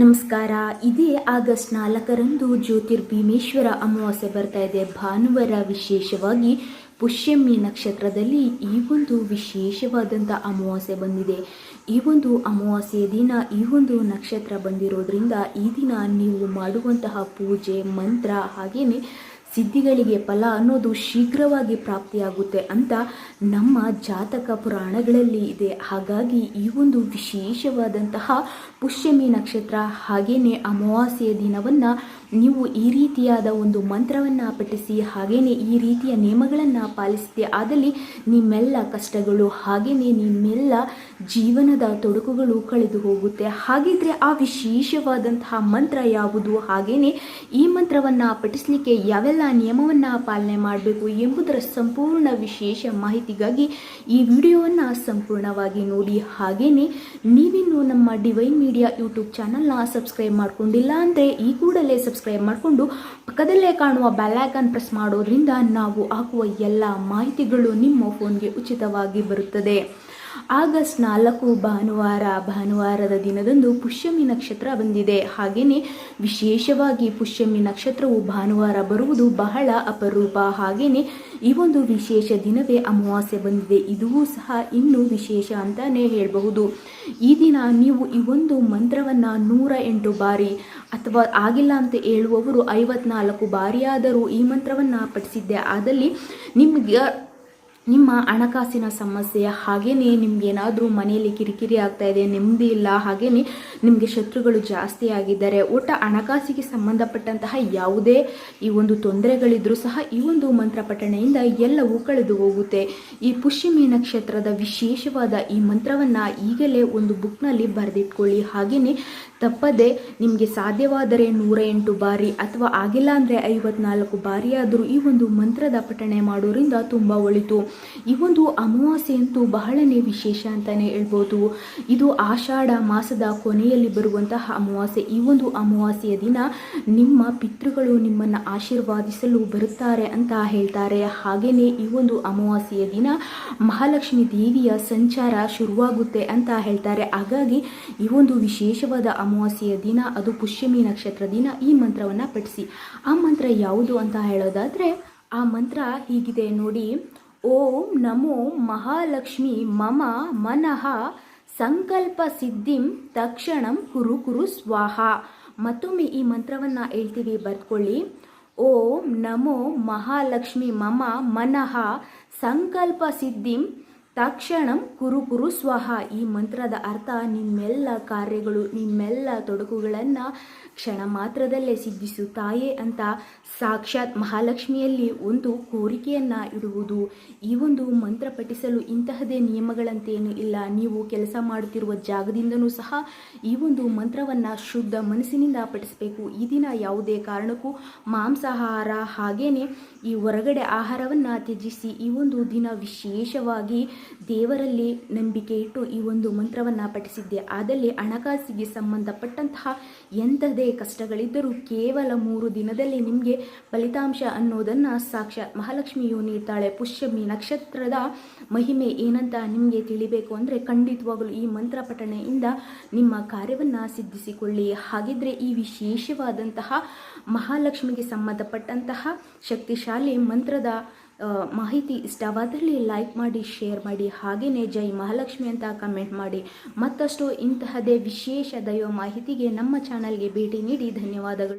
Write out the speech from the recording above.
ನಮಸ್ಕಾರ. ಇದೇ ಆಗಸ್ಟ್ ನಾಲ್ಕರಂದು ಜ್ಯೋತಿರ್ಭೀಮೇಶ್ವರ ಅಮಾವಾಸ್ಯೆ ಬರ್ತಾ ಇದೆ. ಭಾನುವಾರ ವಿಶೇಷವಾಗಿ ಪುಷ್ಯಮಿ ನಕ್ಷತ್ರದಲ್ಲಿ ಈ ಒಂದು ವಿಶೇಷವಾದಂಥ ಅಮಾವಾಸ್ಯೆ ಬಂದಿದೆ. ಈ ಒಂದು ಅಮಾವಾಸ್ಯೆಯ ದಿನ, ಈ ಒಂದು ನಕ್ಷತ್ರ ಬಂದಿರೋದ್ರಿಂದ ಈ ದಿನ ನೀವು ಮಾಡುವಂತಹ ಪೂಜೆ, ಮಂತ್ರ ಹಾಗೆಯೇ ಸಿದ್ಧಿಗಳಿಗೆ ಫಲ ಅನ್ನೋದು ಶೀಘ್ರವಾಗಿ ಪ್ರಾಪ್ತಿಯಾಗುತ್ತೆ ಅಂತ ನಮ್ಮ ಜಾತಕ ಪುರಾಣಗಳಲ್ಲಿ ಇದೆ. ಹಾಗಾಗಿ ಈ ಒಂದು ವಿಶೇಷವಾದಂತಹ ಪುಷ್ಯಮಿ ನಕ್ಷತ್ರ ಹಾಗೆಯೇ ಅಮಾವಾಸ್ಯೆಯ ದಿನವನ್ನು ನೀವು ಈ ರೀತಿಯಾದ ಒಂದು ಮಂತ್ರವನ್ನು ಪಠಿಸಿ ಹಾಗೆಯೇ ಈ ರೀತಿಯ ನಿಯಮಗಳನ್ನು ಪಾಲಿಸಿದೆ ಆದಲ್ಲಿ ನಿಮ್ಮೆಲ್ಲ ಕಷ್ಟಗಳು ಹಾಗೆಯೇ ನಿಮ್ಮೆಲ್ಲ ಜೀವನದ ತೊಡಕುಗಳು ಕಳೆದು ಹೋಗುತ್ತೆ. ಹಾಗಿದ್ರೆ ಆ ವಿಶೇಷವಾದಂತಹ ಮಂತ್ರ ಯಾವುದು? ಹಾಗೆಯೇ ಈ ಮಂತ್ರವನ್ನು ಪಠಿಸಲಿಕ್ಕೆ ಯಾವೆಲ್ಲ ನಿಯಮವನ್ನು ಪಾಲನೆ ಮಾಡಬೇಕು ಎಂಬುದರ ಸಂಪೂರ್ಣ ವಿಶೇಷ ಮಾಹಿತಿಗಾಗಿ ಈ ವಿಡಿಯೋವನ್ನು ಸಂಪೂರ್ಣವಾಗಿ ನೋಡಿ ಹಾಗೆಯೇ ನೀವಿನ್ನು ನಮ್ಮ ಡಿವೈನ್ ಮೀಡಿಯಾ ಯೂಟ್ಯೂಬ್ ಚಾನಲ್ನ ಸಬ್ಸ್ಕ್ರೈಬ್ ಮಾಡಿಕೊಂಡಿಲ್ಲ ಅಂದರೆ ಈ ಕೂಡಲೇ ಸಬ್ಸ್ಕ್ರೈಬ್ ಮಾಡಿಕೊಂಡು ಪಕ್ಕದಲ್ಲೇ ಕಾಣುವ ಬೆಲ್ಲೈಕನ್ ಪ್ರೆಸ್ ಮಾಡೋದ್ರಿಂದ ನಾವು ಹಾಕುವ ಎಲ್ಲ ಮಾಹಿತಿಗಳು ನಿಮ್ಮ ಫೋನ್ಗೆ ಉಚಿತವಾಗಿ ಬರುತ್ತದೆ. ಆಗಸ್ಟ್ ನಾಲ್ಕು ಭಾನುವಾರ, ಭಾನುವಾರದ ದಿನದಂದು ಪುಷ್ಯಮಿ ನಕ್ಷತ್ರ ಬಂದಿದೆ. ಹಾಗೆಯೇ ವಿಶೇಷವಾಗಿ ಪುಷ್ಯಮಿ ನಕ್ಷತ್ರವು ಭಾನುವಾರ ಬರುವುದು ಬಹಳ ಅಪರೂಪ. ಹಾಗೆಯೇ ಈ ಒಂದು ವಿಶೇಷ ದಿನವೇ ಅಮಾವಾಸ್ಯೆ ಬಂದಿದೆ. ಇದೂ ಸಹ ಇನ್ನೂ ವಿಶೇಷ ಅಂತಾನೆ ಹೇಳಬಹುದು. ಈ ದಿನ ನೀವು ಈ ಒಂದು ಮಂತ್ರವನ್ನು ನೂರ ಎಂಟು ಬಾರಿ ಅಥವಾ ಆಗಿಲ್ಲ ಅಂತ ಹೇಳುವವರು ಐವತ್ನಾಲ್ಕು ಬಾರಿಯಾದರೂ ಈ ಮಂತ್ರವನ್ನು ಪಠಿಸಿದ್ದೆ. ಆದಲ್ಲಿ ನಿಮಗೆ ನಿಮ್ಮ ಹಣಕಾಸಿನ ಸಮಸ್ಯೆ ಹಾಗೆಯೇ ನಿಮಗೇನಾದರೂ ಮನೆಯಲ್ಲಿ ಕಿರಿಕಿರಿ ಆಗ್ತಾ ಇದೆ, ನೆಮ್ಮದಿ ಇಲ್ಲ ಹಾಗೆಯೇ ನಿಮಗೆ ಶತ್ರುಗಳು ಜಾಸ್ತಿ ಆಗಿದ್ದಾರೆ, ಒಟ್ಟ ಹಣಕಾಸಿಗೆ ಸಂಬಂಧಪಟ್ಟಂತಹ ಯಾವುದೇ ಈ ಒಂದು ತೊಂದರೆಗಳಿದ್ರೂ ಸಹ ಈ ಒಂದು ಮಂತ್ರ ಪಠಣೆಯಿಂದ ಎಲ್ಲವೂ ಕಳೆದು ಹೋಗುತ್ತೆ. ಈ ಪುಷ್ಯಮಿ ನಕ್ಷತ್ರದ ವಿಶೇಷವಾದ ಈ ಮಂತ್ರವನ್ನು ಈಗಲೇ ಒಂದು ಬುಕ್ನಲ್ಲಿ ಬರೆದಿಟ್ಕೊಳ್ಳಿ. ಹಾಗೆಯೇ ತಪ್ಪದೆ ನಿಮಗೆ ಸಾಧ್ಯವಾದರೆ ನೂರ ಎಂಟು ಬಾರಿ ಅಥವಾ ಆಗಿಲ್ಲ ಅಂದರೆ ಐವತ್ನಾಲ್ಕು ಬಾರಿಯಾದರೂ ಈ ಒಂದು ಮಂತ್ರದ ಪಠಣೆ ಮಾಡೋರಿಂದ ತುಂಬ ಒಳಿತು. ಈ ಒಂದು ಅಮಾವಾಸ್ಯೆ ಅಂತೂ ಬಹಳನೇ ವಿಶೇಷ ಅಂತಲೇ ಹೇಳ್ಬೋದು. ಇದು ಆಷಾಢ ಮಾಸದ ಕೊನೆಯಲ್ಲಿ ಬರುವಂತಹ ಅಮಾವಾಸ್ಯೆ. ಈ ಒಂದು ಅಮಾವಾಸ್ಯೆಯ ದಿನ ನಿಮ್ಮ ಪಿತೃಗಳು ನಿಮ್ಮನ್ನು ಆಶೀರ್ವಾದಿಸಲು ಬರುತ್ತಾರೆ ಅಂತ ಹೇಳ್ತಾರೆ. ಹಾಗೆಯೇ ಈ ಒಂದು ಅಮಾವಾಸ್ಯೆಯ ದಿನ ಮಹಾಲಕ್ಷ್ಮಿ ದೇವಿಯ ಸಂಚಾರ ಶುರುವಾಗುತ್ತೆ ಅಂತ ಹೇಳ್ತಾರೆ. ಹಾಗಾಗಿ ಈ ಒಂದು ವಿಶೇಷವಾದ ಅಮಾವಾಸ್ಯೆಯ ದಿನ, ಅದು ಪುಷ್ಯಮಿ ನಕ್ಷತ್ರ ದಿನ, ಈ ಮಂತ್ರವನ್ನು ಪಠಿಸಿ. ಆ ಮಂತ್ರ ಯಾವುದು ಅಂತ ಹೇಳೋದಾದರೆ, ಆ ಮಂತ್ರ ಹೀಗಿದೆ ನೋಡಿ. ಓಂ ನಮೋ ಮಹಾಲಕ್ಷ್ಮಿ ಮಮ ಮನಃ ಸಂಕಲ್ಪ ಸಿದ್ಧಿಂ ತಕ್ಷಣಂ ಕುರು ಕುರು ಸ್ವಾಹ. ಮತ್ತೊಮ್ಮೆ ಈ ಮಂತ್ರವನ್ನು ಹೇಳ್ತೀವಿ ಬರ್ಕೊಳ್ಳಿ ಓಂ ನಮೋ ಮಹಾಲಕ್ಷ್ಮಿ ಮಮ ಮನಃ ಸಂಕಲ್ಪ ಸಿದ್ಧಿಂ ತಕ್ಷಣಂ ಕುರು ಕುರು ಸ್ವಹ. ಈ ಮಂತ್ರದ ಅರ್ಥ ನಿಮ್ಮೆಲ್ಲ ಕಾರ್ಯಗಳು, ನಿಮ್ಮೆಲ್ಲ ತೊಡಕುಗಳನ್ನು ಕ್ಷಣ ಮಾತ್ರದಲ್ಲೇ ಸಿದ್ಧಿಸುತ್ತಾಯೇ ಅಂತ ಸಾಕ್ಷಾತ್ ಮಹಾಲಕ್ಷ್ಮಿಯಲ್ಲಿ ಒಂದು ಕೋರಿಕೆಯನ್ನು ಇಡುವುದು. ಈ ಒಂದು ಮಂತ್ರ ಪಠಿಸಲು ಇಂತಹದೇ ನಿಯಮಗಳಂತೇನೂ ಇಲ್ಲ. ನೀವು ಕೆಲಸ ಮಾಡುತ್ತಿರುವ ಜಾಗದಿಂದನೂ ಸಹ ಈ ಒಂದು ಮಂತ್ರವನ್ನು ಶುದ್ಧ ಮನಸ್ಸಿನಿಂದ ಪಠಿಸಬೇಕು. ಈ ದಿನ ಯಾವುದೇ ಕಾರಣಕ್ಕೂ ಮಾಂಸಾಹಾರ ಹಾಗೇನೆ ಈ ಹೊರಗಡೆ ಆಹಾರವನ್ನು ತ್ಯಜಿಸಿ ಈ ಒಂದು ದಿನ ವಿಶೇಷವಾಗಿ ದೇವರಲ್ಲಿ ನಂಬಿಕೆ ಇಟ್ಟು ಈ ಒಂದು ಮಂತ್ರವನ್ನು ಪಠಿಸಿದ್ದೆ. ಆದಲ್ಲಿ ಹಣಕಾಸಿಗೆ ಸಂಬಂಧಪಟ್ಟಂತಹ ಎಂಥದೇ ಕಷ್ಟಗಳಿದ್ದರೂ ಕೇವಲ ಮೂರು ದಿನದಲ್ಲಿ ನಿಮಗೆ ಫಲಿತಾಂಶ ಅನ್ನೋದನ್ನು ಸಾಕ್ಷಾತ್ ಮಹಾಲಕ್ಷ್ಮಿಯು ನೀಡ್ತಾಳೆ ಪುಷ್ಯಮಿ ನಕ್ಷತ್ರದ ಮಹಿಮೆ ಏನಂತ ನಿಮಗೆ ತಿಳಿಬೇಕು ಅಂದರೆ ಖಂಡಿತವಾಗಲೂ ಈ ಮಂತ್ರ ಪಠಣೆಯಿಂದ ನಿಮ್ಮ ಕಾರ್ಯವನ್ನು ಸಿದ್ಧಿಸಿಕೊಳ್ಳಿ. ಹಾಗಿದ್ರೆ ಈ ವಿಶೇಷವಾದಂತಹ ಮಹಾಲಕ್ಷ್ಮಿಗೆ ಸಂಬಂಧಪಟ್ಟಂತಹ ಶಕ್ತಿಶಾಲಿ ಮಂತ್ರದ ಮಾಹಿತಿ ಇಷ್ಟವಾದಲ್ಲಿ ಲೈಕ್ ಮಾಡಿ ಶೇರ್ ಮಾಡಿ ಹಾಗೆಯೇ ಜೈ ಮಹಾಲಕ್ಷ್ಮಿ ಅಂತ ಕಮೆಂಟ್ ಮಾಡಿ. ಮತ್ತಷ್ಟು ಇಂತಹದೇ ವಿಶೇಷ ದೈವ ಮಾಹಿತಿಗೆ ನಮ್ಮ ಚಾನಲ್ಗೆ ಭೇಟಿ ನೀಡಿ. ಧನ್ಯವಾದಗಳು.